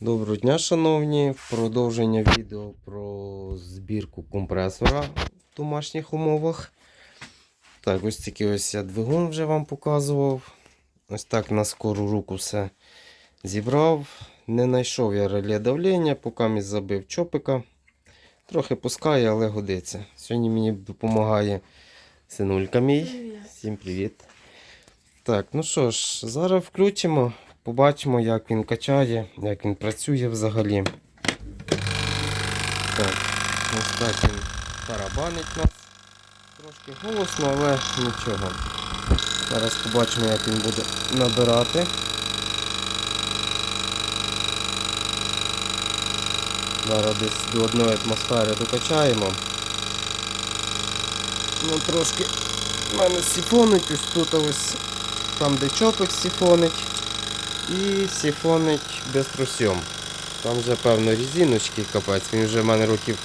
Доброго дня, шановні. Продовження відео про збірку компресора в домашніх умовах. Так, ось такий ось я двигун вже вам показував. Ось так на скору руку все зібрав. Не знайшов я реле давлення, поки мій забив чопика. Трохи пускає, але годиться. Сьогодні мені допомагає синулька мій. Всім привіт. Так, ну що ж, зараз включимо, побачимо, як він качає, як він працює взагалі. Так, ось так він тарабанить нас. Трошки голосно, але нічого. Зараз побачимо, як він буде набирати. Зараз десь до одної атмосфери докачаємо. Ну трошки в мене сіфонить, ось тут ось там де чопик сіфонить і сіфонить без трусьом. Там вже певно різиночки капець, він вже в мене років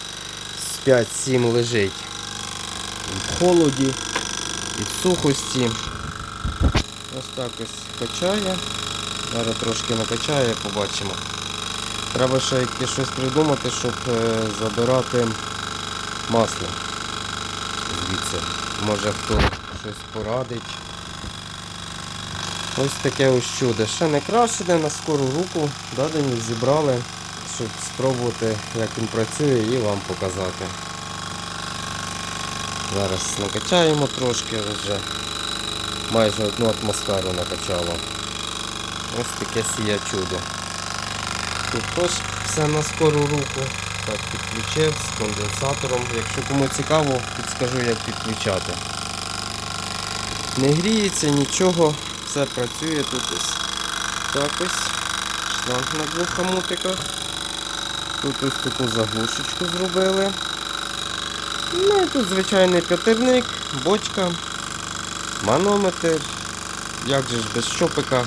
з 5-7 лежить. В холоді, і в сухості. Ось так ось качає. Зараз трошки накачає, побачимо. Треба ще яке щось придумати, щоб е, забирати масло. Звідси. Може хто щось порадить. Ось таке ось чудо. Ще не крашене на скору руку. Да, Денис, зібрали, щоб спробувати, як він працює і вам показати. Зараз накачаємо трошки вже. Майже одну атмосферу накачало. Ось таке сіє чудо. Тут теж все на скору руку. Так, підключив з конденсатором. Якщо кому цікаво, підскажу як підключати. Не гріється нічого, все працює тут ось так ось. Шланг на двох хамутиках. Тут ось таку заглушечку зробили. Ну і тут звичайний п'ятирник, бочка, манометр. Як же ж без щопика.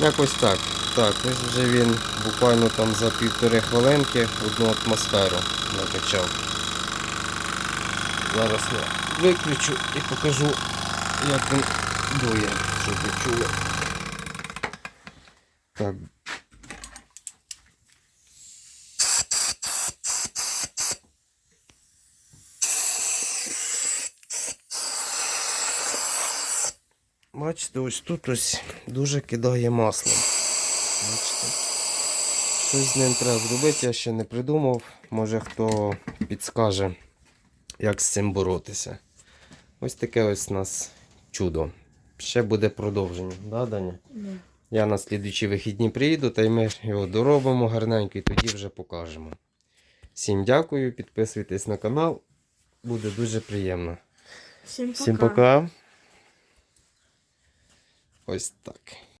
Якось так. Так, ось вже він буквально там за півтори хвилинки одну атмосферу накачав. Зараз я виключу і покажу, як він дує, ви чули. Так. Бачите, ось тут ось дуже кидає масло. Бачите? Щось з ним треба зробити, я ще не придумав. Може хто підскаже, як з цим боротися. Ось таке ось у нас чудо. Ще буде продовження, да, Даня? Я на слідуючі вихідні приїду, та й ми його доробимо гарненько і тоді вже покажемо. Всім дякую, підписуйтесь на канал. Буде дуже приємно. Всім пока. Всім пока. Ось так.